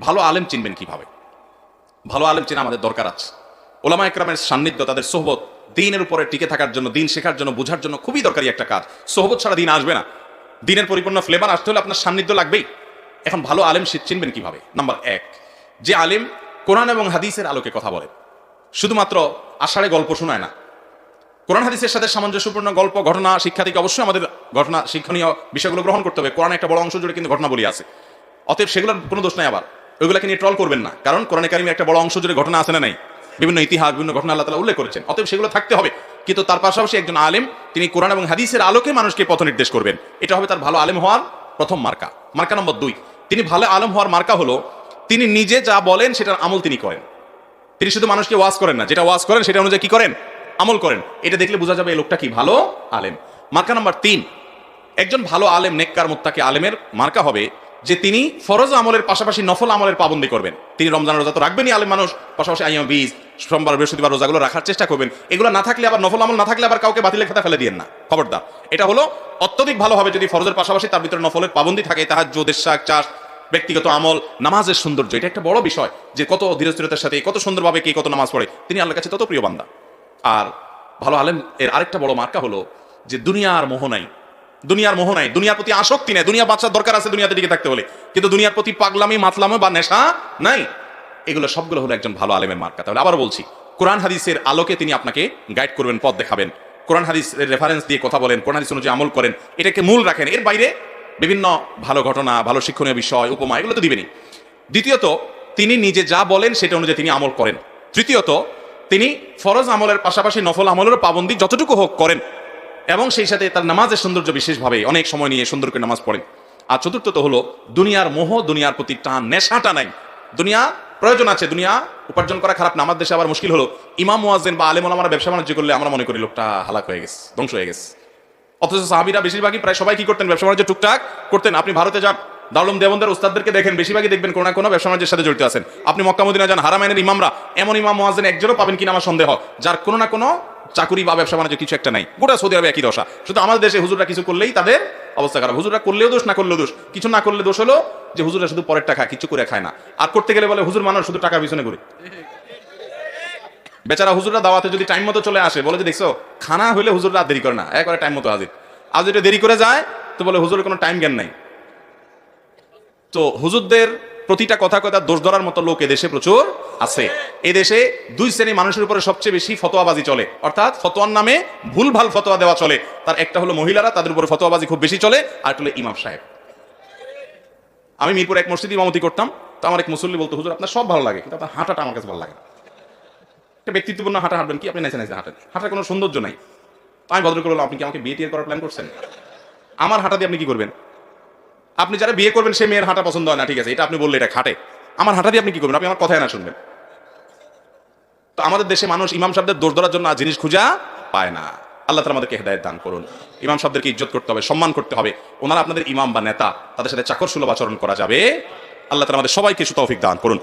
ভালো আলেম চিনবেন কীভাবে? ভালো আলেম চেনা আমাদের দরকার আছে। ওলামা একরামের সান্নিধ্য, তাদের সোহবত, দিনের উপরে টিকে থাকার জন্য, দিন শেখার জন্য, বোঝার জন্য খুবই দরকারি একটা কাজ। সোহবত ছাড়া দিন আসবে না। দিনের পরিপূর্ণ ফ্লেভার আসতে হলে আপনার সান্নিধ্য লাগবেই। এখন ভালো আলেম চিনবেন কীভাবে? নাম্বার এক, যে আলেম কোরআন এবং হাদিসের আলোকে কথা বলে। শুধুমাত্র আষাঢ়ে গল্প শোনায় না। কোরআন, হাদিসের সাথে সামঞ্জস্যপূর্ণ গল্প, ঘটনা, শিক্ষা থেকে অবশ্যই আমাদের ঘটনা, শিক্ষণীয় বিষয়গুলো গ্রহণ করতে হবে। কোরআন একটা বড় অংশ জুড়ে কিন্তু ঘটনা বলি আছে। অতএব সেগুলোর কোনো দোষ নাই আবার। ওইগুলোকে নিয়ে ট্রল করবেন না। কারণ কোরআন কারিমের একটা বড় অংশ জুড়ে ঘটনা আছে না নাই? বিভিন্ন ইতিহাস, বিভিন্ন ঘটনা আল্লাহ তালা উল্লেখ করেছেন। অতএব সেগুলো থাকতে হবে। কিন্তু তার পাশাপাশি একজন আলেম, তিনি কোরআন এবং হাদিসের আলোকে মানুষকে পথ নির্দেশ করবেন। এটা হবে তার ভালো আলেম হওয়ার প্রথম মার্কা। মার্কা নম্বর দুই। তিনি ভালো আলেম হওয়ার মার্কা হলো, তিনি নিজে যা বলেন সেটার আমল তিনি করেন। তিনি শুধু মানুষকে ওয়াজ করেন না। যেটা ওয়াজ করেন, সেটা অনুযায়ী কি করেন? আমল করেন। এটা দেখলে বোঝা যাবে এই লোকটা কি ভালো আলেম। মার্কা নাম্বার তিন। একজন ভালো আলেম, নেককার, মুত্তাকি আলেমের মার্কা হবে যে তিনি ফরজ আমলের পাশাপাশি নফল আমলের পাবন্দি করবেন। তিনি রমজান রোজা তো রাখবেনই, আলেম মানুষ। পাশাপাশি আইয়াম বীজ, সোমবার, বৃহস্পতিবার রোজাগুলো রাখার চেষ্টা করবেন। এগুলো না থাকলে আবার নফল আমল না থাকলে আবার কাউকে বাতিলের খাতা ফেলে দিয়েন না। খবরদার। এটা হলো অত্যধিক ভালোভাবে যদি ফরজের পাশাপাশি তার ভিতরে নফলের পাবন্দি থাকে। তাহার জোদের শাক চাষ, ব্যক্তিগত আমল, নামাজের সৌন্দর্য। এটা একটা বড় বিষয় যে কত ধীরস্থিরতার সাথে, কত সুন্দরভাবে কে কত নামাজ পড়ে। তিনি আল্লাহর কাছে তত প্রিয় বান্দা। আর ভালো আলেম, এর আরেকটা বড় মার্কা হলো যে দুনিয়ার মোহ নাই। দুনিয়ার মোহ নাই, দুনিয়ার প্রতি আসক্তি নেই, দুনিয়া বাচ্চার দরকার আছে দুনিয়াতে টিকে থাকতে হলে। কিন্তু দুনিয়ার প্রতি পাগলামি, মাতলামো বা নেশা নাই। এগুলো সবগুলো হলো একজন ভালো আলেমের মার্কা। তাহলে আবার বলছি, কোরআন হাদিসের আলোকে তিনি আপনাকে গাইড করবেন, পথ দেখাবেন। কোরআন হাদিসের রেফারেন্স দিয়ে কথা বলেন, কোরআন হাদিস অনুযায়ী আমল করেন, এটাকে মূল রাখেন। এর বাইরে বিভিন্ন ভালো ঘটনা, ভালো শিক্ষণীয় বিষয়, উপমা, এগুলো তো দিবেনই। দ্বিতীয়ত, তিনি নিজে যা বলেন সেটা অনুযায়ী তিনি আমল করেন। তৃতীয়ত, তিনি ফরজ আমলের পাশাপাশি নফল আমলেরও পাবন্দি যতটুকু হোক করেন। এবং সেই সাথে তার নামাজের সৌন্দর্য বিশেষভাবে অনেক সময় নিয়ে সুন্দর করে নামাজ পড়ে আর চতুর্থ চতুর্থত হলো, দুনিয়ার মোহ দুনিয়ার প্রতি টান, নেশাটা নাই। দুনিয়া প্রয়োজন আছে, দুনিয়া উপার্জন করা খারাপ না। আমার দেশে আবার মুশকিল হলো, ইমাম, মুয়াজ্জেন বা আলেম আমরা ব্যবসা বাণিজ্য করলে আমরা মনে করি লোকটা হালাক হয়ে গেছে, ধ্বংস হয়ে গেছে। অথচ সাহাবিরা বেশিরভাগই প্রায় সবাই কি করতেন? ব্যবসা বাণিজ্য টুকটাক করতেন। আপনি ভারতে যান দারুম দেবন্দের উস্তাদদেরকে দেখেন, বেশিরভাগই দেখবেন কোনো না কোনো ব্যবসা বাণিজ্যের সাথে জড়িত আছেন। আপনি মক্কা মদিনা যান হারামাইনের ইমামরা, এমন ইমাম মোয়াজেন একজনও পাবেন কিনা আমার সন্দেহ। যার কোনো না কোনো চাকুরি বা ব্যবসা বাণিজ্য কিছু একটা নাই। গোটা সৌদি আরবে একই দশা। শুধু আমাদের দেশে হুজুররা কিছু করলেই তাদের অবস্থা খারাপ। হুজুররা করলেও দোষ, না করলেও দোষ। কিছু না করলে দোষ হলো যে হুজুররা শুধু পরের টাকা কিছু করে খায় না। আর করতে গেলে বলে, হুজুর মানুষ, শুধু টাকার পিছনে ঘুরে। বেচারা হুজুররা দাওয়াতে যদি টাইম মতো চলে আসে, বলে যে, দেখছ, খানা হলে হুজুররা দেরি করে না, একবারে টাইম মতো হাজির। আর যদি দেরি করে যায়, তো বলে, হুজুরের কোনো টাইম জ্ঞান নাই। তো হুজুরদের প্রতিটা কথা কথা দোষ ধরার মতো লোক এদেশে প্রচুর আছে। এদেশে দুই শ্রেণি মানুষের উপরে সবচেয়ে বেশি ফতোয়াবাজি চলে। অর্থাৎ ফতোয়ার নামে ভুল ভালো ফতোয়া দেওয়া চলে। তার একটা হলো মহিলারা, তাদের উপরে ফতোয়াবাজি খুব বেশি চলে। আর হলো ইমাম সাহেব। আমি মিরপুর এক মসজিদ ইমামতি করতাম। তো আমার এক মুসল্লি বলতো, হুজুর, আপনার সব ভালো লাগে, কিন্তু আপনার হাঁটাটা আমার কাছে ভালো লাগে একটা ব্যক্তিত্বপূর্ণ হাঁটা হাঁটবেন কি? আপনি নাইছে নাইছে হাঁটেন। হাঁটার কোনো সৌন্দর্য নাই। আমি ভদ্র করলাম আপনি কি আমাকে বিয়ে টিয়ে করার প্ল্যান করছেন? আমার হাঁটা দিয়ে আপনি কি করবেন? আপনি যারা বিয়ে করবেন সে মেয়ের হাঁটা পছন্দ হয় না, ঠিক আছে? এটা আপনি বললে এটা খাটে। আমার হাঁটা দিয়ে আপনি কি করবেন? আপনি আমার কথায় না শুনবেন। তো আমাদের দেশে মানুষ ইমাম সাহেবদের দোষ ধরার জন্য আর জিনিস খুঁজা পায় না। আল্লাহ তালা আমাদেরকে হেদায়ত দান করুন। ইমাম সাহেবদেরকে ইজ্জত করতে হবে, সম্মান করতে হবে। ওনারা আপনাদের ইমাম বা নেতা, তাদের সাথে চাকর সুলভ আচরণ করা যাবে। আল্লাহ তালা আমাদের সবাইকে সুতৌফিক দান করুন।